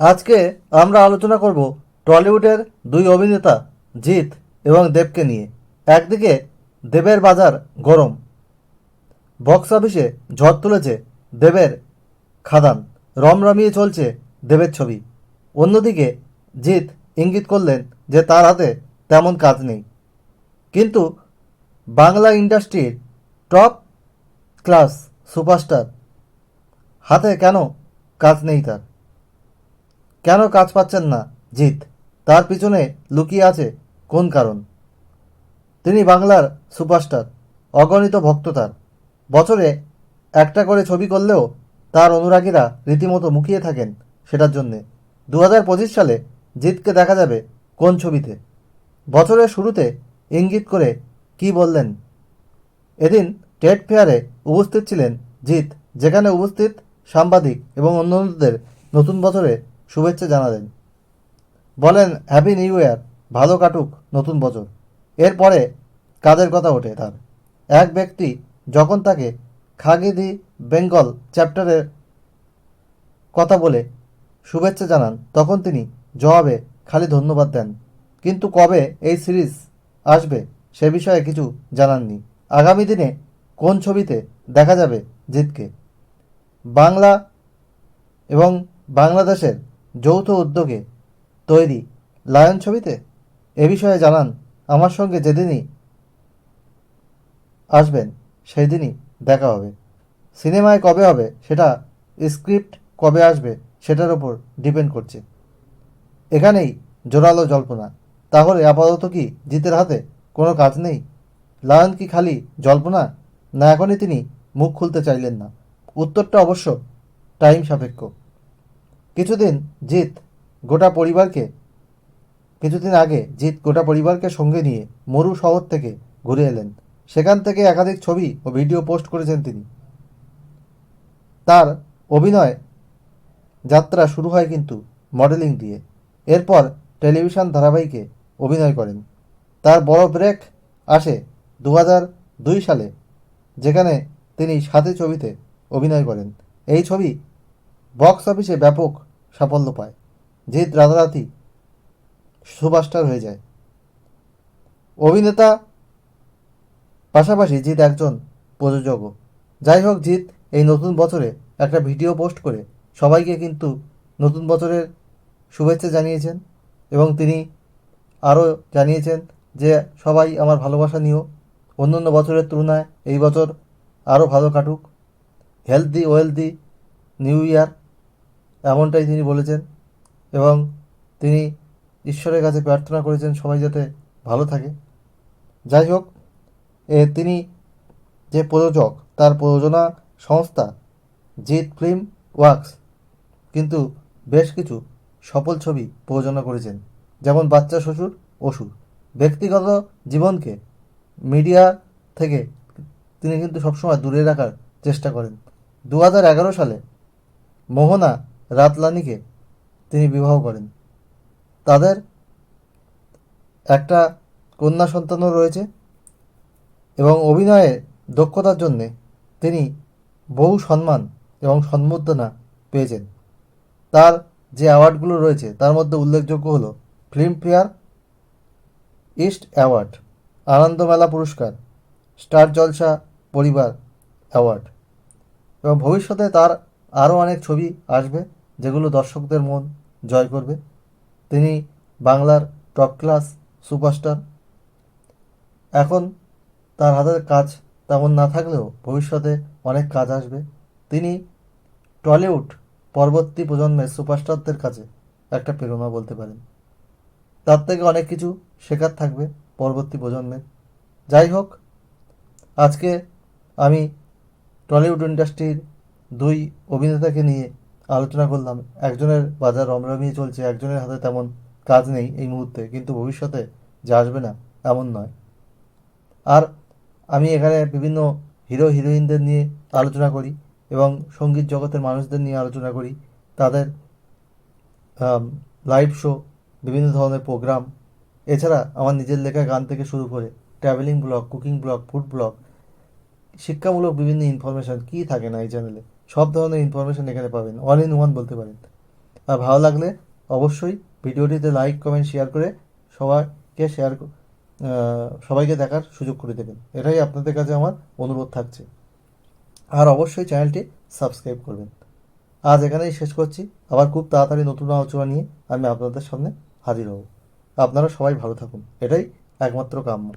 আজকে আমরা আলোচনা করব টলিউডের দুই অভিনেতা, জিৎ এবং দেবকে নিয়ে। একদিকে দেবের বাজার গরম। বক্স অফিসে ঝড় তুলেছে দেবের খাদান রমরমিয়ে চলছে দেবের ছবি। অন্যদিকে জিৎ ইঙ্গিত করলেন যে তার হাতে তেমন কাজ নেই। কিন্তু বাংলা ইন্ডাস্ট্রির টপ ক্লাস সুপারস্টার হাতে কেন কাজ নেই তার? কেন কাজ পাচ্ছেন না? জিৎ, তার পিছনে লুকিয়ে আছে কোন কারণ? তিনি বাংলার সুপারস্টার, অগণিত ভক্ত তার। বছরে একটা করে ছবি করলেও তার অনুরাগীরা রীতিমতো মুখিয়ে থাকেন সেটার জন্যে। দু হাজার পঁচিশ সালে জিৎকে দেখা যাবে কোন ছবিতে? বছরের শুরুতে ইঙ্গিত করে কি বললেন? এদিন টেট ফেয়ারে উপস্থিত ছিলেন জিৎ, যেখানে উপস্থিত সাংবাদিক এবং অন্যান্যদের নতুন বছরে শুভেচ্ছা জানালেন। বলেন হ্যাপি নিউ ইয়ার ভালো কাটুক, নতুন বছর। এরপরে কাদের কথা ওঠে তার? এক ব্যক্তি যখন তাকে খাগিদি বেঙ্গল চ্যাপ্টারের কথা বলে শুভেচ্ছা জানান, তখন তিনি জবাবে খালি ধন্যবাদ দেন। কিন্তু কবে এই সিরিজ আসবে সে বিষয়ে কিছু জানাননি। আগামী দিনে কোন ছবিতে দেখা যাবে জিতকে? বাংলা এবং বাংলাদেশের যৌথ উদ্যোগে তৈরি লায়ন ছবিতে এ বিষয়ে জানান আমার সঙ্গে যেদিনই আসবেন সেই দিনই দেখা হবে। সিনেমায় কবে হবে সেটা স্ক্রিপ্ট কবে আসবে সেটার ওপর ডিপেন্ড করছে। এখানেই জোরালো জল্পনা। তাহলে আপাতত কি জিতের হাতে কোনো কাজ নেই? লায়ন কি খালি জল্পনা? না, এখনই তিনি মুখ খুলতে চাইলেন না। উত্তরটা অবশ্য টাইম সাপেক্ষ। কিছুদিন জিৎ গোটা পরিবারকে, কিছুদিন আগে জিৎ গোটা পরিবারকে সঙ্গে নিয়ে মরু শহর থেকে ঘুরে এলেন। সেখান থেকে একাধিক ছবি ও ভিডিও পোস্ট করেছেন তিনি। তার অভিনয় যাত্রা শুরু হয় কিন্তু মডেলিং দিয়ে। এরপর টেলিভিশন ধারাবাহিকে অভিনয় করেন। তার বড় ব্রেক আসে দু দুই সালে, যেখানে তিনি সাথে ছবিতে অভিনয় করেন। এই ছবি বক্স অফিসে ব্যাপক সাফল্য পায়। জিৎ রাতারাতি সুপারস্টার হয়ে যায়। অভিনেতা পাশাপাশি জিৎ একজন প্রযোজকও যাই হোক, জিৎ এই নতুন বছরে একটা ভিডিও পোস্ট করে সবাইকে কিন্তু নতুন বছরের শুভেচ্ছা জানিয়েছেন এবং তিনি আরও জানিয়েছেন যে, সবাই আমার ভালোবাসা নিও। অন্যান্য বছরের তুলনায় এই বছর আরও ভালো কাটুক। হেলদি ওয়েলদি নিউ ইয়ার এমনটাই তিনি বলেছেন এবং তিনি ঈশ্বরের কাছে প্রার্থনা করেছেন সবাই যাতে ভালো থাকে। যাই হোক, এ তিনি যে প্রযোজক, তার প্রযোজনা সংস্থা জিৎ ফিল্ম ওয়ার্কস কিন্তু বেশ কিছু সফল ছবি প্রযোজনা করেছেন, যেমন বাচ্চা শ্বশুর অসুর। ব্যক্তিগত জীবনকে মিডিয়া থেকে তিনি কিন্তু সবসময় দূরে রাখার চেষ্টা করেন। দু হাজার এগারো সালে মোহনা রাতলানিকে তিনি বিবাহ করেন। তাদের একটা কন্যা সন্তানও রয়েছে এবং অভিনয়ের দক্ষতার জন্যে তিনি বহু সম্মান এবং সম্বর্ধনা পেয়েছেন। তার যে অ্যাওয়ার্ডগুলো রয়েছে, তার মধ্যে উল্লেখযোগ্য হলো ফিল্মফেয়ার ইস্ট অ্যাওয়ার্ড, আনন্দমেলা পুরস্কার, স্টার জলসা পরিবার অ্যাওয়ার্ড এবং ভবিষ্যতে তার আরও অনেক ছবি আসবে। যেগুলো দর্শকদের মন জয় করবে। তিনি বাংলার টপ ক্লাস সুপারস্টার এখন তার হাতের কাজ তেমন না থাকলেও ভবিষ্যতে অনেক কাজ আসবে। তিনি টলিউড পরবর্তী প্রজন্মের সুপারস্টারদের কাছে একটা প্রেরণা বলতে পারেন। তার থেকে অনেক কিছু শেখার থাকবে পরবর্তী প্রজন্মের যাই হোক, আজকে আমি টলিউড ইন্ডাস্ট্রির দুই অভিনেতাকে নিয়ে আলোচনা করলাম। একজনের বাজার রমরমিয়ে চলছে, একজনের হাতে তেমন কাজ নেই এই মুহূর্তে, কিন্তু ভবিষ্যতে যা আসবে না, এমন নয়। আর আমি এখানে বিভিন্ন হিরো, হিরোইনদের নিয়ে আলোচনা করি এবং সংগীত জগতের মানুষদের নিয়ে আলোচনা করি। তাদের লাইভ শো বিভিন্ন ধরনের প্রোগ্রাম এছাড়া আমার নিজের লেখা গান থেকে শুরু করে travelling blog cooking blog food blog শিক্ষামূলক বিভিন্ন ইনফরমেশান কী থাকে না এই চ্যানেলে সব ধরনের ইনফরমেশান এখানে পাবেন। অল ইন ওয়ান বলতে পারেন। আর ভালো লাগলে অবশ্যই ভিডিওটিতে লাইক কমেন্ট শেয়ার করে সবাইকে শেয়ার সবাইকে দেখার সুযোগ করে দেবেন। এটাই আপনাদের কাছে আমার অনুরোধ থাকছে। আর অবশ্যই চ্যানেলটি সাবস্ক্রাইব করবেন। আজ এখানেই শেষ করছি। আবার খুব তাড়াতাড়ি নতুন আলোচনা নিয়ে আমি আপনাদের সামনে হাজির হব। আপনারা সবাই ভালো থাকুন। এটাই একমাত্র কাম্য।